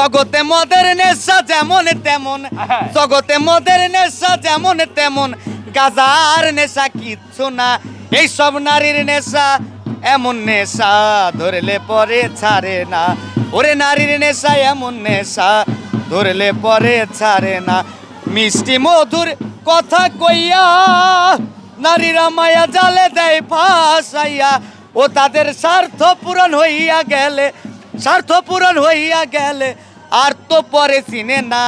জগতে মদের নেশা যেমন তেমন। জগতে মদের নেশা যেমন তেমন, গাজার নেশা কিচ্ছু না এই সব নারীর নেশা এমন নেশা, ধরলে পরে ছাড়ে না ওরে নারীর নেশা এমন নেশা, ধরলে পরে ছাড়ে না মিষ্টি মধুর কথা কইয়া নারীরা মায়া জালে দেয় ফাঁসাইয়া, ও তাদের স্বার্থ পূরণ হইয়া গেলে, স্বার্থ পূরণ হইয়া গেলে আর তো পরে চিনে না।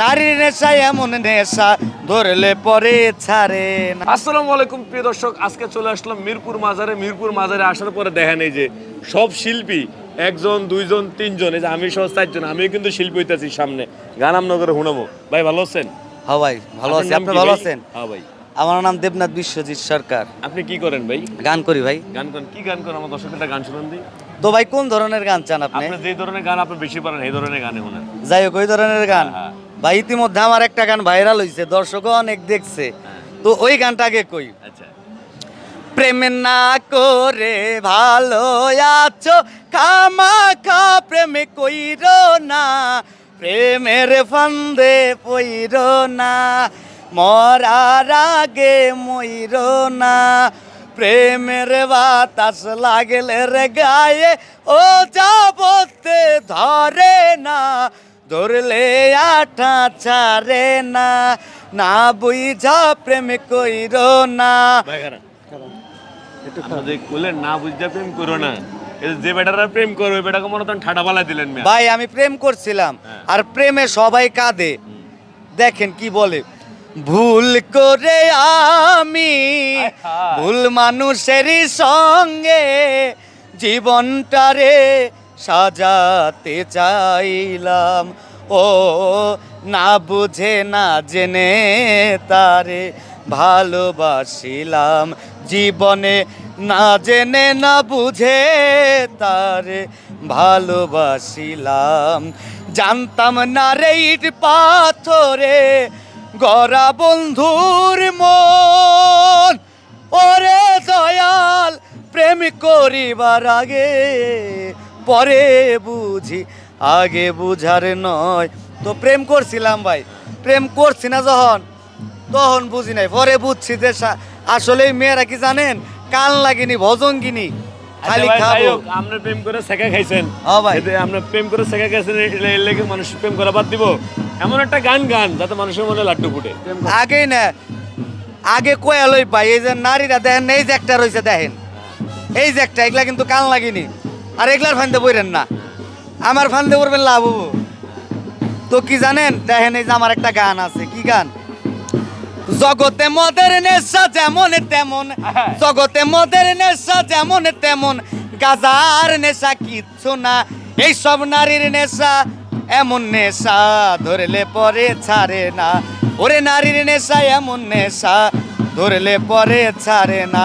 নারীর নেশা এমন নেশা ধরলে পরে ছাড়ে না। আসসালামু আলাইকুম প্রিয় দর্শক আজকে চলে আসলাম মিরপুর মাজারে। মিরপুর মাজারে আসার পরে দেখেন এই যে সব শিল্পী একজন দুইজন তিনজন এই যে আমি সহ চারজন আমি কিন্তু শিল্পী হইতেছি সামনে। গানামনগরে হুনামো। ভাই ভালো আছেন? হ্যাঁ ভাই ভালো আছি। আপনি ভালো আছেন? হ্যাঁ ভাই। আমার নাম দেবনাথ বিশ্বজিৎ সরকার। আপনি কি করেন ভাই? গান করি ভাই। গান করেন। কি গান করেন? আমার দর্শকদের গান শুনুন দিই তো ভাই কোন ধরনের গান চান আপনি? আপনি যে ধরনের গান আপনি বেশি পারেন এই ধরনের গানে শোনেন। যাই হোক ওই ধরনের গান। হ্যাঁ। ভাই ইতিমধ্যে আমার একটা গান ভাইরাল হয়েছে দর্শকও অনেক দেখছে। তো ওই গানটা আগে কই? আচ্ছা। প্রেম না করে ভালো আছো খামাখা প্রেম কইর না প্রেমের ফান্দে পইর না। মরার আগে মইর না। প্রেমের বাতাস লাগলে রে গায়ে ও যাবতে ধরে না। ধরলে আঠা ছাড়ে না। না বুঝা প্রেম কইর না। বুঝতে প্রেম করো না যে বেটারা প্রেম করবে বেটাকে মনে তখন ঠাডা দিলেন ভাই আমি প্রেম করছিলাম হ্যাঁ। আর প্রেমে সবাই কাঁদে। দেখেন কি বলে ভুল করে আমি ভুল মানুষেরই সঙ্গে জীবনটারে সাজাতে চাইলাম। ও না বুঝে না জেনে তারে ভালোবাসিলাম। জীবনে না জেনে না বুঝে তারে ভালোবাসিলাম। জানতাম না রে ইট পাথরে গড়া বন্ধুর মন। ওরে দয়াল, প্রেম করিবার আগে, পরে বুঝি, আগে বুঝার নয়। তো প্রেম করছিলাম ভাই, প্রেম করছি না যখন, তখন বুঝি নাই, পরে বুঝছি যে আসলে মেয়েরা কি জানেন, কান লাগেনি ভজন কিনি খালি খাব। আপনি প্রেম করে শেখা খাইছেন। হ্যাঁ ভাই। আপনি প্রেম করে শেখা খাইছেন এর লেগে মানুষ প্রেম করা বাদ দিব। এমন একটা গান গান যাতে মানুষের মনে লাড্ডু ফুটে। আগেই না আগে কয়া লই পাই এই যে নারীরা দেখেন এই যে একটা রয়েছে দেখেন। এই যে একটা এগুলা কিন্তু কান লাগেনি। আর এগুলার ফান্দে বইরেন না। আমার ফান্দে পড়বেন লাভ হব। তো কি জানেন? দেখেন এই যে আমার একটা গান আছে কি গান? জগতে মদের নেশা যেমন তেমন। জগতে মদের নেশা যেমন তেমন গাজার নেশা কিচ্ছু না এই সব নারীর নেশা এমন নেশা ধরলে পরে ছাড়ে না ওরে নারীর নেশা এমন নেশা ধরলে পরে ছাড়ে না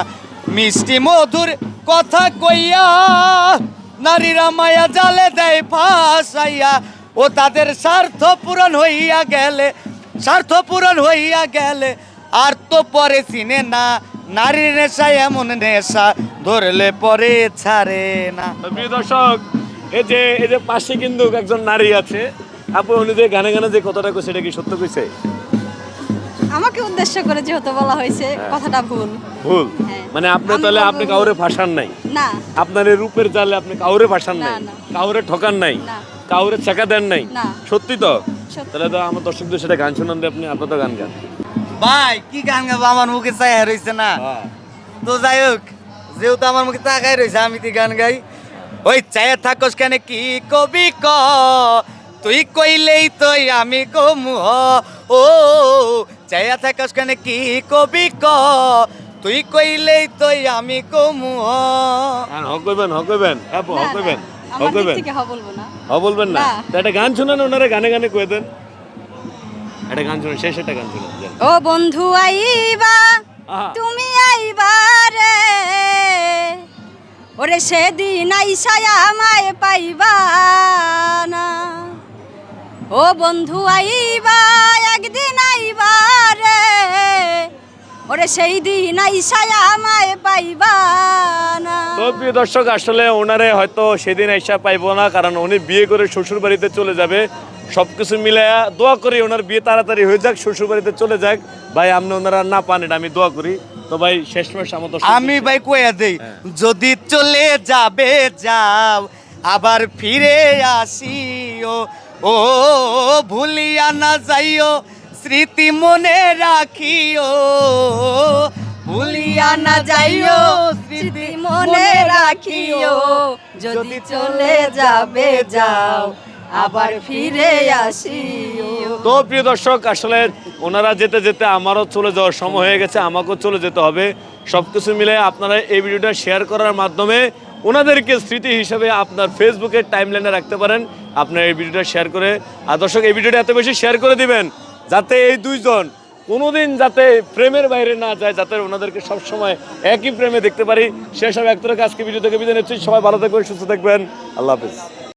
মিষ্টি মধুর কথা কইয়া নারীরা মায়া জালে দেয় ফাঁসাইয়া ও তাদের স্বার্থ পূরণ হইয়া গেলে স্বার্থ পূরণ হইয়া গেলে আর তো পরে চিনে না নারীর নেশা এমন নেশা ধরলে পরে ছাড়ে না প্রিয় দর্শক এই যে এই যে পাশে কিন্তু একজন নারী আছে আপু উনি যে গানে গানে যে কথাটা কইছে এটা কি সত্য কইছে আমাকে উদ্দেশ্য করে যেহেতু বলা হয়েছে কথাটা ভুল ভুল হ্যাঁ। মানে আপনি তাহলে আপনি। কাউরে ফাঁসান নাই না আপনার এই রূপের জালে আপনি কাউরে ফাঁসান নাই না। কাউরে ঠকান নাই না। কাউরে ছেকা দেন নাই না। সত্যি তো। তাহলে তো আমার দর্শকদের সেটা গান শোনান দিয়ে আপনি আপনার তো গান গান। ভাই কি গান গাবো? আমার মুখে চায়া রয়েছে না। তো যাই হোক যেহেতু আমার মুখে তাকাই রয়েছে আমি তুই গান গাই। ওই চায়া থাকস কেন? কি কবি ক? তুই কইলেই তুই আমি কমু হ। ও চায়া থাকস কেন? কি কবি ক? তুই কইলেই তুই আমি কমু হ। হ্যাঁ হ কইবেন হ বলবেন না। একটা গান শোনান ওনারা গানে গানে কয়ে দেন। একটা গান শুনুন শেষ একটা গান শুনুন। ও বন্ধু আইবা তুমি আইবা রে। ওরে সেদিন আইসায় আমায় পাইবা না। ও বন্ধু আইবা একদিন আইবা ওরে সেই দিন আইসায় আমায় পাইবা না। তো প্রিয় দর্শক আসলে ওনারে হয়তো সেদিন আইসা পাইবো না কারণ উনি বিয়ে করে শ্বশুর বাড়িতে চলে যাবে। সবকিছু মিলাইয়া দোয়া করি ওনার বিয়ে তাড়াতাড়ি হয়ে যাক শ্বশুর বাড়িতে চলে যাক। ভাই আপনি ওনারা না পান এটা আমি দোয়া করি। তো ভাই শেষমেশ আমার আমি ভাই কইয়া দেই যদি চলে যাবে যাও আবার ফিরে আসিও। ও ভুলিয়া না যাইও। স্মৃতি মনে রাখিও। ভুলিয়া না যাইও, স্মৃতি মনে রাখিও। যদি চলে যাবে যাও, আবার ফিরে আসিও। তো প্রিয় দর্শক, আসলে ওনারা যেতে যেতে আমারও চলে যাওয়ার সময় হয়ে গেছে, আমাকেও চলে যেতে হবে। সব কিছু মিলে আপনারা এই ভিডিওটা শেয়ার করার মাধ্যমে ওনাদেরকে স্মৃতি হিসেবে আপনার ফেসবুকের টাইমলাইনে রাখতে পারেন। আপনার এই ভিডিওটা শেয়ার করে, আর দর্শক, এই ভিডিওটা এত বেশি শেয়ার করে দিবেন যাতে এই দুইজন কোনোদিন যাতে প্রেমের বাইরে না যায়, যাতে ওনাদেরকে সবসময় একই প্রেমে দেখতে পারি। সেসব এক আজকে ভিডিও থেকে। বিদায় নিচ্ছি। সবাই ভালো থাকবেন, সুস্থ থাকবেন। আল্লাহ হাফিজ।